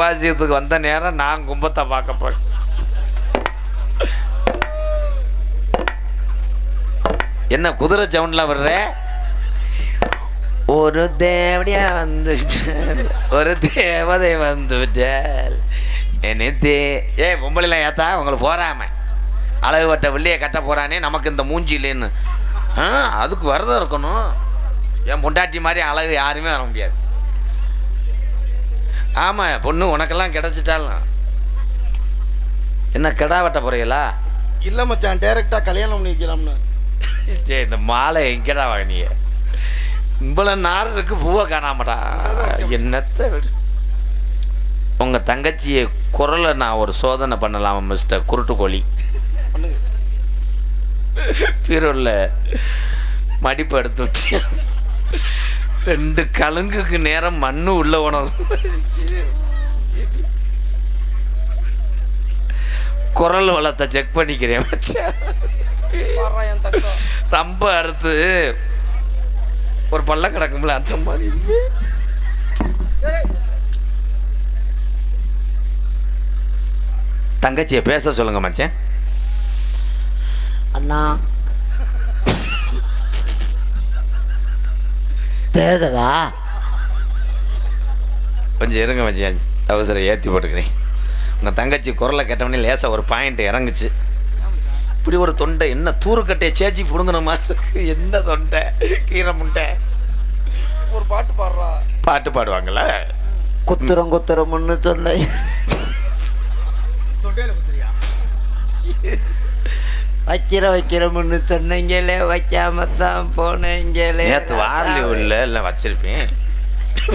கும்பாசியத்துக்கு வந்த நேரம் நான் கும்பத்தை பார்க்க போகிறேன் என்ன குதிரை சவுண்டில் வர்ற? ஒரு தேவடியா வந்து ஒரு தேவதை வந்து விட்டால் என்னை தே ஏ பொம்பளைலாம் ஏத்தா உங்களுக்கு போகாம அழகு வட்ட வெள்ளியை கட்ட போகிறானே நமக்கு இந்த மூஞ்சி இல்லைன்னு. ஆ அதுக்கு விரதம் இருக்கணும். என் பொண்டாட்டி மாதிரி அழகு யாருமே வர முடியாது. ஆமாம் பொண்ணு உனக்கெல்லாம் கிடச்சிட்டாலும். என்ன கிடா வெட்ட போறீங்களா? இல்ல மச்சான் டைரக்டா கல்யாணம் பண்ணி வைக்கலாம்னு சரி இந்த மாலை எங்கடா வாங்கினீங்க இவ்வளவு நார் இருக்கு பூவை காணாமடா. என்னத்த விடு உங்கள் தங்கச்சியை குரலை நான் ஒரு சோதனை பண்ணலாமா மிஸ்டர் குருட்டுக்கோழி பண்ணுங்க பீரோல மடிப்பு எடுத்து வச்சு ரெண்டு கலுங்குக்கு நேரம் மண்ணு உள்ள உணவு குரல் வளத்தை செக் பண்ணிக்கிறேன் ரொம்ப அறுத்து. ஒரு பள்ள கிடக்கும்ல அந்த மாதிரி. தங்கச்சியை பேச சொல்லுங்க மச்சேன். அண்ணா பேசவா கொஞ்சம் இருங்க மச்சான் அவசரம் ஏற்றி போட்டுக்கிறேன். உங்கள் தங்கச்சி குரலை கேட்டவொடனே லேசாக ஒரு பாயிண்ட் இறங்குச்சு. இப்படி ஒரு தொண்டை என்ன தூருக்கட்டையை சேச்சி இருக்கு. என்ன தொண்டை? கீரை முண்டை ஒரு பாட்டு பாடுறா. பாட்டு பாடுவாங்களா? குத்துறம் குத்துறம்னு சொல்ல தொண்டையில குத்துறியா? வைக்கிற வைக்கிறோம்னு சொன்னீங்களே வைக்காம தான் போனீங்களே. நேற்று வாரலி உள்ள எல்லாம் வச்சிருப்பேன்.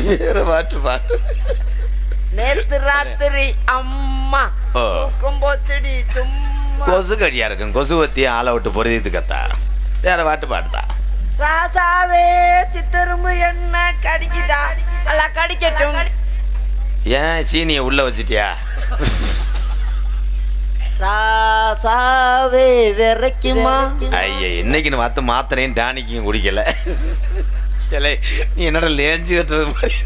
வேற பாட்டு பாடு. நேத்து ராத்திரி அம்மா. தூக்கம் போச்சுடி சும்மா. கொசு கடியா இருக்கும். கொசு வத்தி ஆளை விட்டு பொருதித்து கத்தா. வேற பாட்டு பாடுதா. ராசாவே சித்தரும்பு என்ன கடிக்குதா? நல்லா கடிக்கட்டும். ஏன் சீனியை உள்ள வச்சிட்டியா? ராசாவே விரைக்குமா? ஐயா இன்னைக்கு மாத்து மாத்திரையும் டானிக்கையும் குடிக்கல. இல்லை நீ என்னடா லேஞ்சு கட்டுறது மாதிரி?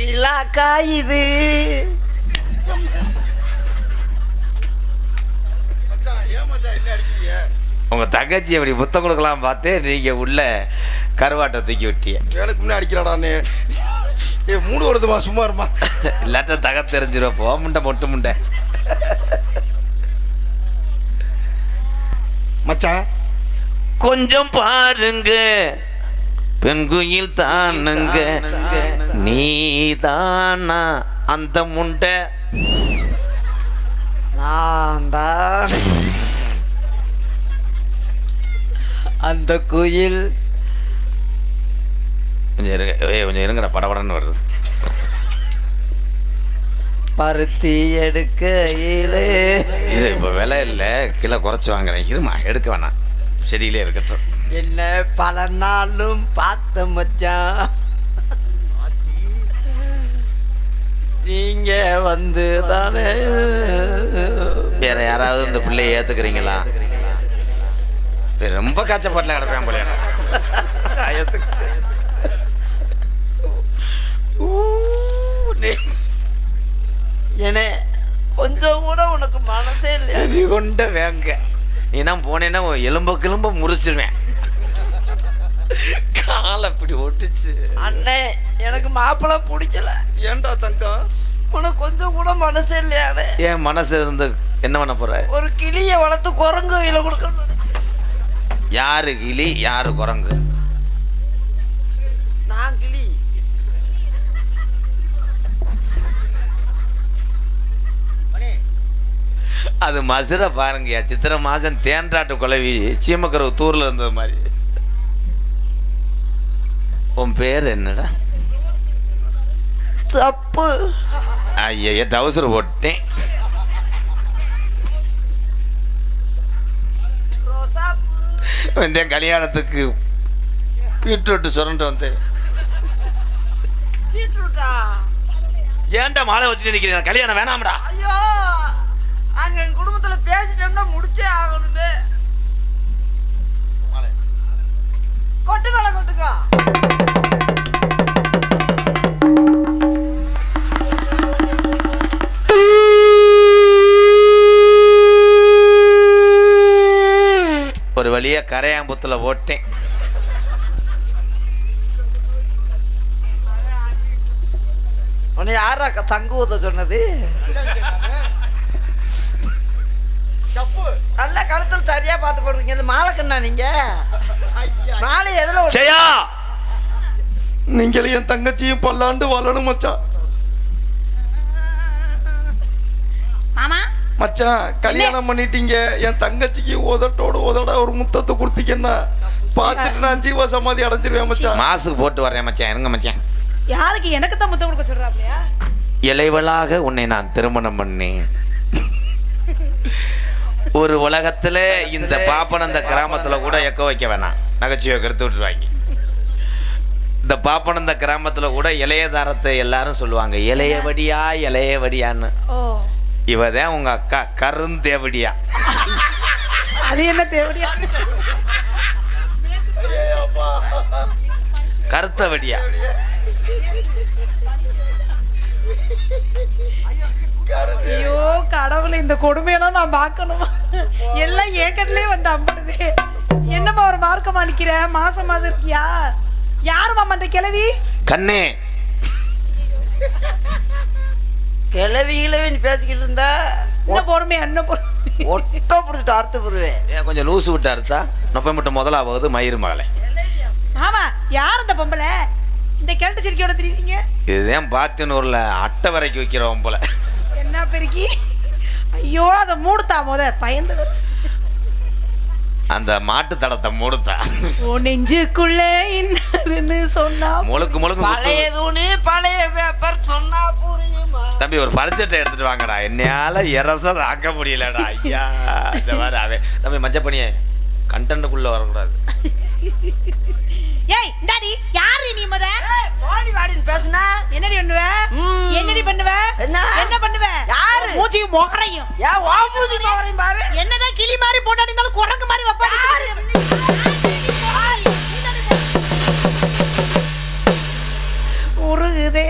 நிலா காயுது. உங்க தங்கச்சி அப்படி புத்தம் கொடுக்கலாம் பார்த்து நீங்க உள்ள கருவாட்டை தூக்கி விட்டிய. வேலைக்கு முன்னே அடிக்கிறாடான்னு ஏ மூணு வருதுமா சும்மா இருமா. இல்லாட்ட தக தெரிஞ்சிடும் போ முண்டை மொட்டு முண்டை. மச்சான். கொஞ்சம் பாருங்க பெண்குயில் தானுங்க. நீ தானா அந்த முண்டை? நான் தான் அந்த குயில் கொஞ்சம் இருங்க. ஏய் கொஞ்சம் இருங்கடா படபடன்னு வருது. பருத்தி எடுக்கையிலே. இது இப்போ விலை இல்லை கிலோ குறைச்சி வாங்குறேன். இருமா எடுக்க வேணாம். செடியிலே இருக்கட்டும். என்ன பல நாளும் பார்த்த மச்சான். நீங்க வந்து தானே வேற யாராவது இந்த பிள்ளையை ஏத்துக்கிறீங்களா? ரொம்ப காய்ச்சப்பாட்டில் கிடப்பேன் போல காயத்துக்கு என்ன கொஞ்சம் கூட உனக்கு மனசே இல்லையா? நீ கொண்ட வேங்க. நீ தான் போனேன்னா எலும்ப கிளம்ப முறிச்சிருவேன். காலை இப்படி ஒட்டுச்சு. அண்ணே எனக்கு மாப்பிள்ளை பிடிக்கல. ஏன்டா தங்கம்? உனக்கு கொஞ்சம் கூட மனசு இல்லையானே என் மனசு இருந்து என்ன பண்ண போற? ஒரு கிளியை வளர்த்து குரங்கு கையில் கொடுக்கணும் யாரு கிளி யாரு குரங்கு நான் கிளி அது மசுர பாருங்கய்யா. சித்திரை மாசம் தேன்றாட்டு குலவி சீமக்கரவு தூர்ல இருந்தது மாதிரி. உன் பேர் என்னடா? தப்பு. ஐயா டவுசர் போட்டேன். வந்தேன் கல்யாணத்துக்கு பீட்ரூட்டு சுரண்டு வந்தேன். ஏன்டா மாலை வச்சுட்டு நிற்கிறேன் கல்யாணம் வேணாம்டா. ஐயோ! நாங்க எங்க குடும்பத்துல பேசிட்டோம்னா முடிச்சே ஆகணுமே. கொட்டுக்கோல கொட்டுக்கோ. ஒரு வழியா கரையாம்புத்துல ஓட்டேன். உன்னை யாரா தங்குவத சொன்னது? சொன்னது நல்ல கழுத்தில் சரியா பார்த்து போடுறீங்க. இந்த மாலை கண்ணா நீங்க மாலை எதுல ஜெயா! நீங்கள் என் தங்கச்சியும் பல்லாண்டு வாழணும் மச்சான் மாமா? மச்சான் கல்யாணம் பண்ணிட்டீங்க. என் தங்கச்சிக்கு உதட்டோடு உதட ஒரு முத்தத்தை கொடுத்தீங்கன்னா பார்த்துட்டு நான் ஜீவ சமாதி அடைஞ்சிருவேன் மச்சான் மாசுக்கு போட்டு வரேன் மச்சான் இருங்க மச்சான் யாருக்கு எனக்கு தான் முத்தம் கொடுக்க சொல்றாப்லையா? இளைவலாக உன்னை நான் திருமணம் பண்ணேன். ஒரு உலகத்துல இந்த பாப்பனந்த கிராமத்துல கூட எக்க வைக்க வேணாம். நகைச்சுவை கருத்து விட்டுருவாங்க. இந்த பாப்பனந்த கிராமத்துல கூட இளையதாரத்தை எல்லாரும் சொல்லுவாங்க இளையவடியா இளையவடியான்னு. ஓ. இவதான் உங்க அக்கா கருந்தேவடியா. அது என்ன தேவடியா? கருத்தவடியா. ஐயோ கடவுளே இந்த கொடுமையெல்லாம் நான் பார்க்கணுமா? எல்லாம் ஏக்கட்லயே வந்து அம்படுது. என்னம்மா ஒரு மார்க்கமா நிக்கிற? மாசமாவது இருக்கியா? யாரு மாமா அந்த கிழவி? கண்ணே. கிளவி கிளவின்னு பேசிக்கிட்டு இருந்தா? என்ன பொறுமை என்ன பொறுமை ஒட்ட பிடிச்சிட்டு அறுத்து போடுவேன் ஏன் கொஞ்சம் லூசு விட்டா இருந்தா நொப்பை மட்டும் முதலாவது மயிறு மகளே. மாமா யார் அந்த பொம்பளை? இந்த கிழட்டு சிரிக்கையோட தெரியுறீங்க? இதுதான் பாத்தினூர்ல அட்டை வரைக்கும் வைக்கிறவன் போல. என்ன பெருக்கி? ஐயோ அதை மூடுத்தா முத? பயந்து அந்த மாட்டு தடத்தை மூடுத்தா. ஓ நெஞ்சுக்குள்ள என்னன்னு சொன்னா முழுக்கு முழுக்கு. பழைய தூணி பழைய பேப்பர் சொன்னா புரியுமா? தம்பி ஒரு பரிச்சட்டை எடுத்துட்டு வாங்கடா. என்னையால இரச தாக்க முடியலடா. ஐயா இந்த மாதிரி அவன். தம்பி மஞ்சப்பணியே கண்டென்ட்டுக்குள்ள வரக்கூடாது. ஏய் இந்தாடி. யாரு நீ முத? வாடி வாடின்னு பேசுனா. என்னடி பண்ணுவ. என்னடி பண்ணுவ? என்ன? என்ன பண்ணுவ? யாரு? மூச்சியும் முகரையும். ஏன் ஓ மூஞ்சி போறேன் பாரு. என்னதான் கிளி மாதிரி போட்டாடி இருந்தாலும் குரங்கு மாதிரி வைப்பாடி. உருகுதே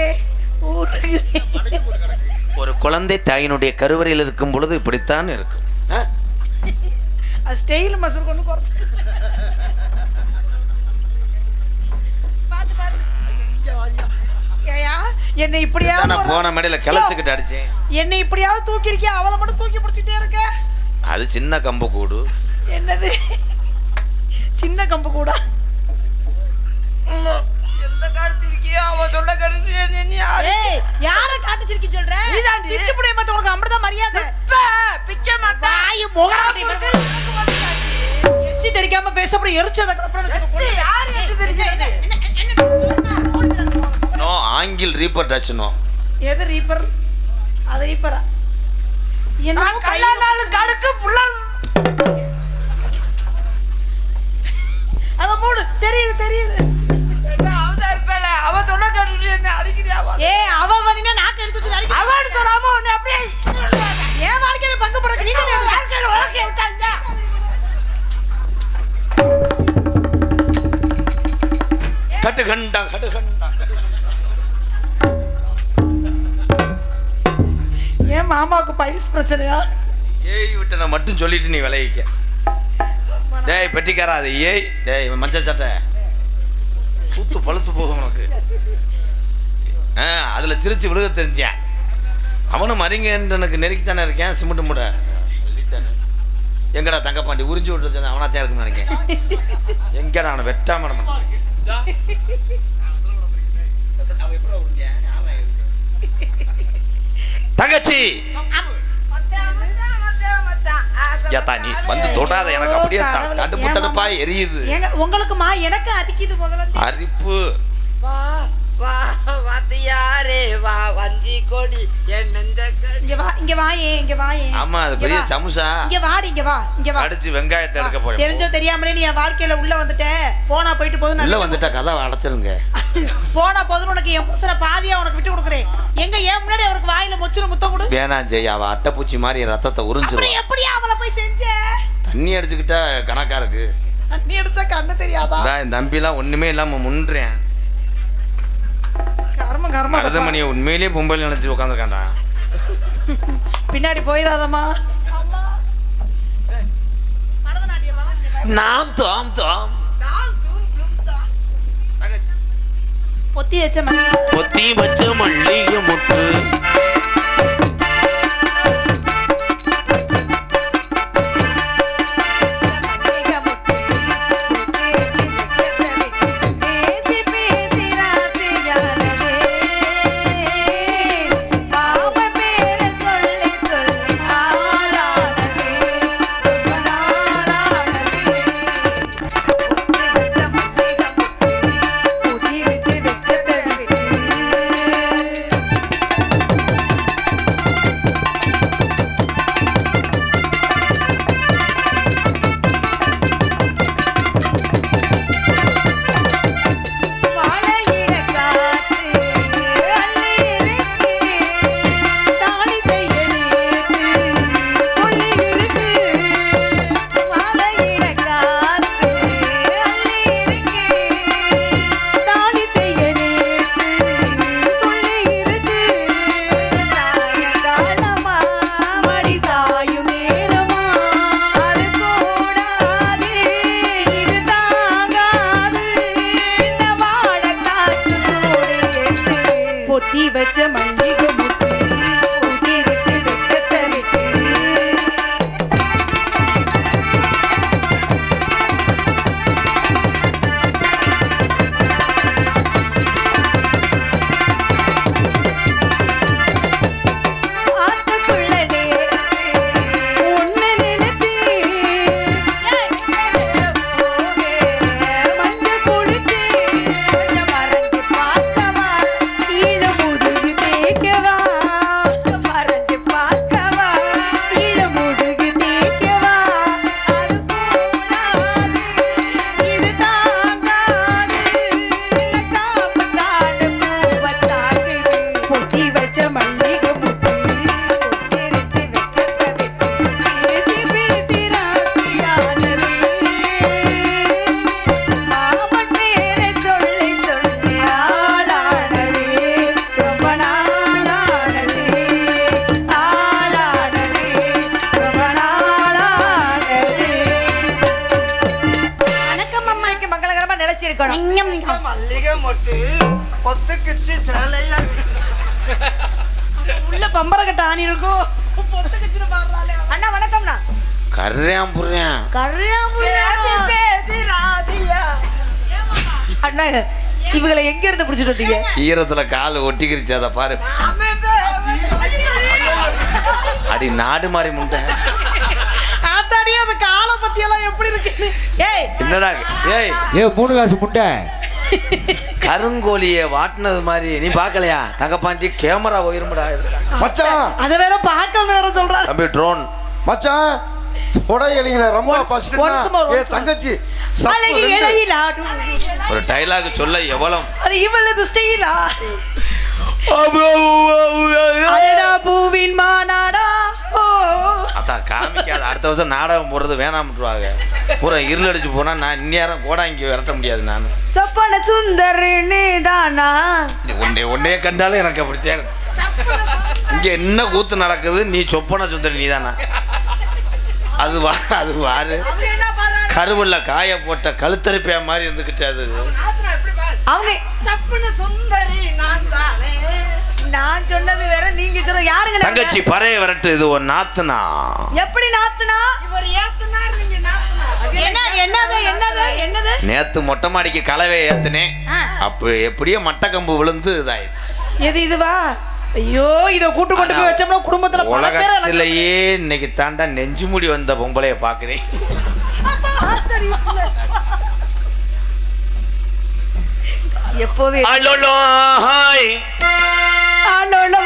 உருகுதே. ஒரு குழந்தை தாயினுடைய கருவறையில் இருக்கும் பொழுது இப்படித்தான் இருக்கும். ஆ? அது ஸ்டைல் மசல் கொண்டு குறைச்சு என்னை இப்படியாவது நான் போன மேடையில கிளச்சிக்கிட்டு அடிச்சேன். என்னை இப்படியாவது தூக்கி இருக்கியா அவளை மட்டும் தூக்கி பிடிச்சிட்டே இருக்க. அது சின்ன கம்பு கூடு. என்னது? சின்ன கம்பு கூட? எந்த காலத்து இருக்கியோ அவ சொல்ல என்ன ஆளு? ஏய் யார காட்டு சிரிக்கி சொல்ற? நீதாண்டி. பிச்சு புடிய பார்த்து உனக்கு அமிர்தம் மரியாதை. வாய் முகராட்டி எச்சி தெரிக்காம பேச அப்புறம் எரிச்சத அப்புறம் எச்சி, யாரு எச்சி தெரிக்கிறது? No angle reaper touch no எது ரீப்பர் அது ரீப்பரா என்ன கல்லானாலும் கடுக்கு புல்லால் மாமாவுக்கு பைல்ஸ் பிரச்சனையா? ஏய் விட்டனை மட்டும் சொல்லிட்டு நீ விளைவிக்க டேய் பெட்டிக்காரா அது? ஏய் டேய் இவன் மஞ்சள் சட்டை. சூத்து பழுத்து போகும் உனக்கு. ஆ அதில் சிரிச்சு விழுக தெரிஞ்சேன் அவனும் மறிங்கன்றனுக்கு நெருக்கித்தானே இருக்கேன் சிமெண்ட் மூட. சொல்லித்தானே. எங்கடா தங்கப்பாண்டி? உறிஞ்சு விட்டு அவனாத்தான் இருக்குன்னு நினைக்கிறேன். எங்கடா அவனை வெட்டாம நம்ம தங்கச்சி. நீ வந்து தொடாத. எனக்கு அப்படியே தடுப்பு தடுப்பா? எரியுது. உங்களுக்குமா? எனக்கு அரிக்குது முதல்ல. அரிப்பு. வா வா வாத்தியாரே வா வஞ்சி கொடி என் நெஞ்ச இங்க வா இங்க வா ஏன் இங்க வா ஏன் ஆமா அது பெரிய. சமுசா. இங்க வாடி இங்க வா இங்க வா. அடிச்சு வெங்காயத்தை எடுக்க போறேன். தெரிஞ்சோ தெரியாமலே நீ என் வாழ்க்கையில உள்ள வந்துட்ட. போனா போயிட்டு போதும் உள்ள வந்துட்டா கதை அடைச்சிருங்க. போனா போதும் உனக்கு என் புருஷனை பாதியா உனக்கு விட்டு கொடுக்குறேன். எங்க ஏன் முன்னாடி அவருக்கு வாயில மொச்சுல முத்தம் கொடு. வேணாம் ஜெய் அவ அட்டைப்பூச்சி மாதிரி ரத்தத்தை உறிஞ்சிரும். எப்படியா அவளை போய் செஞ்ச? தண்ணி அடிச்சுக்கிட்டா கணக்கா இருக்கு. தண்ணி அடிச்சா கண்ணு தெரியாதா? என் தம்பிலாம் ஒண்ணுமே இல்லாம முன்றேன். கர்மம் மருதமணியை உண்மையிலேயே பொம்பளை நினைச்சு உட்காந்துருக்காண்டா பின்னாடி போயிடாதம்மா. நாம் தோம் தோம். நான் தூம் தூம் தான் பொத்தி வச்ச பொத்தி வச்ச மல்லிகை முட்டு. வச்ச மல்லிகை மல்லிகை மொட்டு கொத்துக்குச்சு சேலையா உள்ள பம்பர கட்ட ஆணி இருக்கும் பாடுறாளே அண்ணா வணக்கம்ண்ணா. கர்றியாம் புர்றியாம் கரியாமுடியாதி பேசி ராதியா. அண்ணா இவங்களை எங்க இருந்து புடிச்சிட்டு வந்தீங்க? ஈரத்துல கால் ஒட்டிக்கிருச்சு அதை பாரு. அடி நாடு மாறி முண்டை. ஆத்தாடியே அது காலை பத்தி எல்லாம் எப்படி இருக்குன்னு ஏய் என்னடா ஏய். ஏ மூணு காசு முட்டை கருங்கோழியை வாட்டினது மாதிரி. நீ பார்க்கலையா? தங்கப்பாண்டி கேமரா உயரும்படா மச்சான். அத வேற பார்க்கணும் வேற சொல்றாரு தம்பி ட்ரோன் மச்சான். தொடை எலிங்கள ரொம்ப ஃபர்ஸ்ட் ஏ. தங்கச்சி ஒரு டைலாக் சொல்ல எவ்வளவு? அது இவளது ஸ்டைலா அடடா பூவின் மாநாடா அதான் காமிக்காத. அடுத்த வருஷம் நாடகம் போடுறது வேணாம்ட்டுருவாங்க பூரா இருள் அடிச்சு போனா நான் இந்நேரம் கோடாங்கி விரட்ட முடியாது நான். சொப்பன சுந்தரின்னு தானா உன்னை உன்னைய கண்டாலும் எனக்கு அப்படித்தான். இங்க என்ன கூத்து நடக்குது? நீ சொப்பன சுந்தரி நீதானா? அது வா அது வாரு. கருவுல காய போட்ட கழுத்தரிப்பியா மாதிரி இருந்துகிட்டு அது. அவங்க சுந்தரி நான் தானே நான் சொன்னது வேற நீங்க சொல்ற யாருங்க? தங்கச்சி பறைய விரட்டு இது ஒரு நாத்துனா? எப்படி நாத்துனா? இவர் ஏத்துனார் நீங்க நாத்துனார். என்ன என்னது என்னது என்னது? நேத்து மொட்டை மாடிக்கு கலவை ஏத்துனேன். அப்ப எப்படியோ மட்டக்கம்பு விழுந்து இதாயிடுச்சு. எது இதுவா? ஐயோ இத கூட்டு கொண்டு போய் வச்சோம்னா குடும்பத்துல பல பேர் உலகத்திலேயே இன்னைக்கு தாண்டா நெஞ்சு முடி வந்த பொம்பளைய பாக்குறேன். எப்போது அலோலோ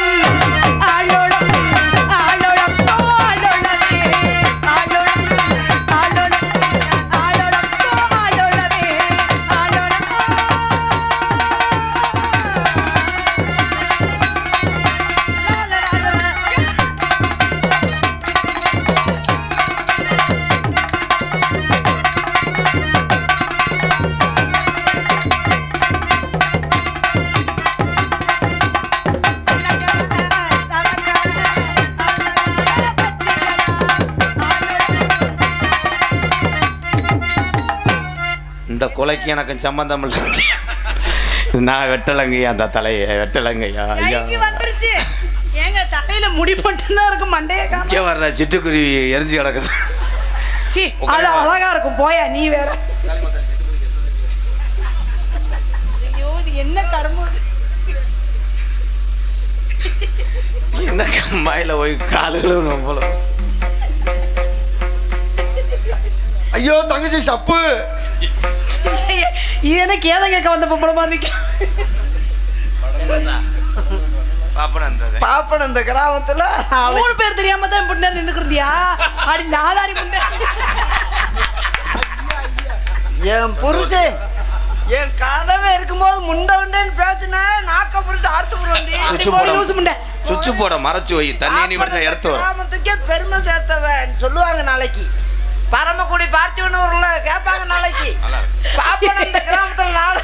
ஹாய் கொலைக்கு எனக்கும் சம்பந்தம் இல்லை. நான் வெட்டலங்கையா அந்த தலையை வெட்டலங்கையா? ஐயா. வந்துருச்சு. ஏங்க தலையில முடி மட்டும்தான் இருக்கு மண்டைய. இங்கே வர்ற சிட்டுக்குருவி எரிஞ்சு கிடக்குது. சீ அது அழகா இருக்கும் போயா நீ வேற. ஐயோ இது என்ன கரும்பு? என்ன கம்மாயில் போய் காலுகளும் போல. ஐயோ தங்கச்சி சப்பு. என்ன கேத கேட்க வந்த பொம்பளை மாதிரி பாப்பன் இந்த கிராமத்துல மூணு பேர் தெரியாம தான் இப்படி நேரம் நின்னுக்கு இருந்தியா அடி நாதாரி என் புருஷன் என் கனவே இருக்கும்போது முண்டை உண்டேன்னு பேசினேன் நாக்க புரிஞ்சு அறுத்து புரிண்டி சுச்சு போடி போட. லூசு முண்டை. சுச்சு போட மறைச்சு வை. தண்ணி நீ மட்டும் எடுத்து வரும் கிராமத்துக்கே பெருமை சேர்த்தவன். சொல்லுவாங்க நாளைக்கு. பரமக்குடி பார்த்திவனூர்ல கேட்பாங்க நாளைக்கு. பாப்பன் அந்த கிராமத்தில் நாளை.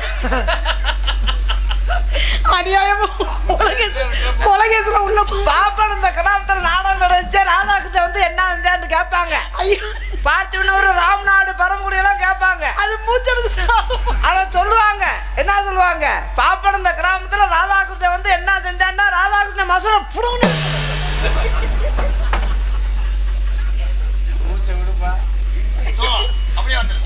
அநியாயமா. கொலகேசன உள்ள பாப்பன் அந்த கிராமத்தில் நாடகம் நடந்துச்சு ராதாகிட்ட வந்து என்ன இருந்தான்னு கேட்பாங்க ஐயோ. பார்த்திவனூர் ராம்நாடு பரமக்குடி கேட்பாங்க அது மூச்சனுக்கு ஆனா சொல்லுவாங்க. என்ன சொல்லுவாங்க? பாப்பன் அந்த கிராமத்தில் ராதாகிருஷ்ணன் வந்து என்ன செஞ்சான்னா ராதாகிருஷ்ணன் மசூரம் புடுங்க ஸோ அப்படியே வந்துடுது